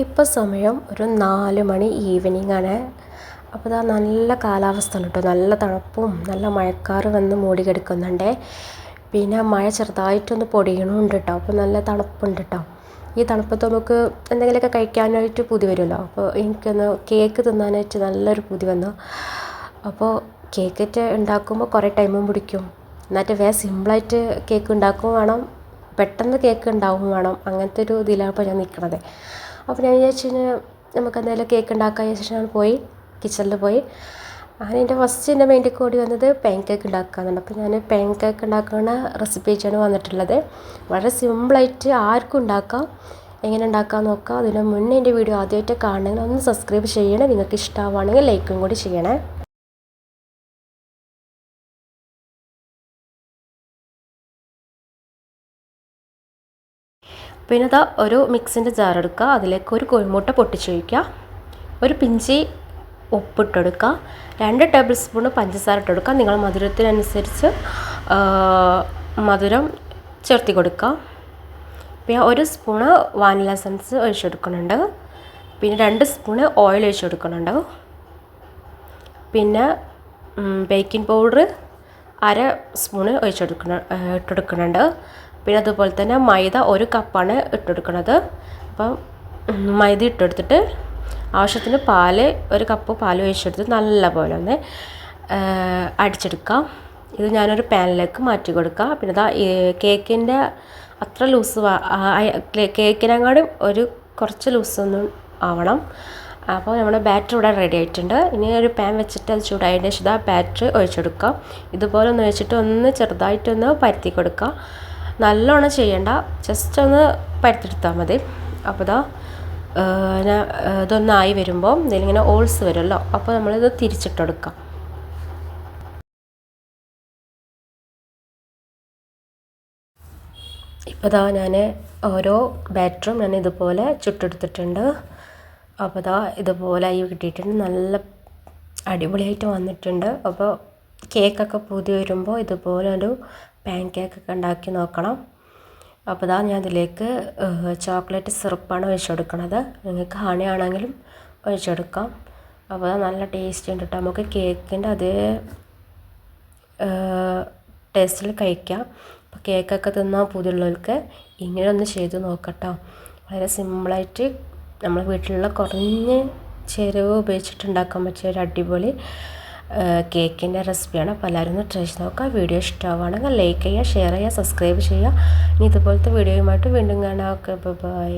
ഇപ്പോൾ സമയം ഒരു നാല് മണി ഈവനിങ് ആണ് അപ്പോൾ ഇതാ നല്ല കാലാവസ്ഥ കേട്ടോ നല്ല തണുപ്പും നല്ല മഴക്കാറ് വന്ന് മൂടി കിടക്കുന്നുണ്ട്. പിന്നെ മഴ ചെറുതായിട്ടൊന്ന് പൊടിയണമുണ്ട് കേട്ടോ അപ്പോൾ നല്ല തണുപ്പുണ്ട് കേട്ടോ ഈ തണുപ്പത്ത് നമുക്ക് എന്തെങ്കിലുമൊക്കെ കഴിക്കാനായിട്ട് പൂതി വരുമല്ലോ. അപ്പോൾ എനിക്കൊന്ന് കേക്ക് തിന്നാനായിട്ട് നല്ലൊരു പൂതി വന്നു. അപ്പോൾ കേക്കൊക്കെ ഉണ്ടാക്കുമ്പോൾ കുറേ ടൈമും പിടിക്കും. എന്നിട്ട് വേറെ സിമ്പിളായിട്ട് കേക്ക് ഉണ്ടാക്കുകയും വേണം. പെട്ടെന്ന് കേക്ക് ഉണ്ടാവും വേണം. അങ്ങനത്തെ ഒരു ഇതിലാണ് ഇപ്പോൾ ഞാൻ നിൽക്കുന്നത്. അപ്പോൾ ഞാൻ വിചാരിച്ചു കഴിഞ്ഞാൽ നമുക്ക് എന്തായാലും കേക്ക് ഉണ്ടാക്കാൻ വിചാരിച്ചിട്ട് പോയി കിച്ചണിൽ പോയി. അങ്ങനെ എന്റെ ഫസ്റ്റ് എന്റെ മൈൻഡിൽ കൂടി വന്നത് പാൻ കേക്ക് ഉണ്ടാക്കാന്നുണ്ട് അപ്പോൾ ഞാൻ പാൻ കേക്ക് ഉണ്ടാക്കുന്ന റെസിപ്പി വെച്ചാണ് വന്നിട്ടുള്ളത്. വളരെ സിമ്പിളായിട്ട് ആർക്കും ഉണ്ടാക്കാം എങ്ങനെ ഉണ്ടാക്കാൻ നോക്കാം. അതിന് മുന്നേ എന്റെ വീഡിയോ ആദ്യമായിട്ട് കാണണമെങ്കിൽ ഒന്ന് സബ്സ്ക്രൈബ് ചെയ്യണേ. നിങ്ങൾക്ക് ഇഷ്ടമാവുകയാണെങ്കിൽ ലൈക്കും കൂടി ചെയ്യണേ. പിന്നെ ഇതാ ഒരു മിക്സിന്റെ ജാർ എടുക്കുക. അതിലേക്ക് ഒരു കോഴിമുട്ട പൊട്ടിച്ചൊഴിക്കുക. ഒരു പിഞ്ചി ഉപ്പിട്ടെടുക്കുക. രണ്ട് ടേബിൾ സ്പൂൺ പഞ്ചസാര ഇട്ടെടുക്കുക. നിങ്ങൾ മധുരത്തിനനുസരിച്ച് മധുരം ചേർത്തി കൊടുക്കുക. പിന്നെ ഒരു സ്പൂണ് വാനില എസൻസ് ഒഴിച്ചെടുക്കുന്നുണ്ട്. പിന്നെ രണ്ട് സ്പൂണ് ഓയിൽ ഒഴിച്ചെടുക്കുന്നുണ്ട്. പിന്നെ ബേക്കിംഗ് പൗഡർ അര സ്പൂണ് ഒഴിച്ചെടുക്കണ ഇട്ടെടുക്കുന്നുണ്ട് പിന്നെ അതുപോലെ തന്നെ മൈദ ഒരു കപ്പാണ് ഇട്ടെടുക്കുന്നത് അപ്പം മൈദ ഇട്ടെടുത്തിട്ട് ആവശ്യത്തിന് പാൽ ഒരു കപ്പ് പാൽ ഒഴിച്ചെടുത്ത് നല്ല പോലെ ഒന്ന് അടിച്ചെടുക്കാം ഇത് ഞാനൊരു പാനിലേക്ക് മാറ്റി കൊടുക്കാം പിന്നെ ഇതാ കേക്കിന്റെ അത്ര ലൂസ് കേക്കിനെങ്ങാടും ഒരു കുറച്ച് ലൂസൊന്നും ആവണം. അപ്പോൾ നമ്മുടെ ബാറ്റർ ഇവിടെ റെഡി ആയിട്ടുണ്ട്. ഇനി ഒരു പാൻ വെച്ചിട്ട് അത് ചൂടായതിന് ശേഷം ആ ബാറ്റർ ഒഴിച്ചെടുക്കാം ഇതുപോലെ ഒന്ന് വെച്ചിട്ട് ഒന്ന് ചെറുതായിട്ടൊന്ന് പരത്തി കൊടുക്കുക. നല്ലോണം ചെയ്യണ്ട. ജസ്റ്റ് ഒന്ന് പരത്തെടുത്താൽ മതി. അപ്പോൾ ഇതാ ഇതൊന്നായി വരുമ്പോൾ ഇതിലിങ്ങനെ ഓൾസ് വരുമല്ലോ. അപ്പോൾ നമ്മളിത് തിരിച്ചിട്ടെടുക്കാം ഇപ്പോൾ ഇതാ ഞാൻ ഓരോ ബാറ്ററും ഞാൻ ഇതുപോലെ ചുട്ടെടുത്തിട്ടുണ്ട്. അപ്പോൾ ഇതാ ഇതുപോലെ ആയി കിട്ടിയിട്ടുണ്ട്. നല്ല അടിപൊളിയായിട്ട് വന്നിട്ടുണ്ട്. അപ്പോൾ കേക്കൊക്കെ പുതിയ വരുമ്പോൾ ഇതുപോലൊരു പാൻ കേക്കൊക്കെ ഉണ്ടാക്കി നോക്കണം. അപ്പോൾ ഇതാ ഞാൻ ഇതിലേക്ക് ചോക്ലേറ്റ് സിറപ്പാണ് ഒഴിച്ചു കൊടുക്കുന്നത് നിങ്ങൾക്ക് ഹണി ആണെങ്കിലും ഒഴിച്ചെടുക്കാം. അപ്പോൾ നല്ല ടേസ്റ്റ് ഉണ്ട് കേട്ടോ നമുക്ക് കേക്കിന്റെ അതേ ടേസ്റ്റിൽ കഴിക്കാം. അപ്പോൾ കേക്കൊക്കെ തിന്നാൽ പുതിയുള്ളവർക്ക് ഇങ്ങനെ ഒന്ന് ചെയ്ത് നോക്കട്ടോ. വളരെ സിമ്പിളായിട്ട് നമ്മൾ വീട്ടിലുള്ള കുറഞ്ഞ ചേരുവ ഉപയോഗിച്ചിട്ടുണ്ടാക്കാൻ പറ്റിയ ഒരു അടിപൊളി കേക്കിന്റെ റെസിപ്പിയാണ്. അപ്പോൾ എല്ലാവരും ഒന്ന് ട്രൈ ചെയ്ത് നോക്കുക. വീഡിയോ ഇഷ്ടമാവുകയാണെങ്കിൽ ലൈക്ക് ചെയ്യുക ഷെയർ ചെയ്യുക സബ്സ്ക്രൈബ് ചെയ്യുക. ഇനി ഇതുപോലത്തെ വീഡിയോയുമായിട്ട് വീണ്ടും കാണാം. Okay bye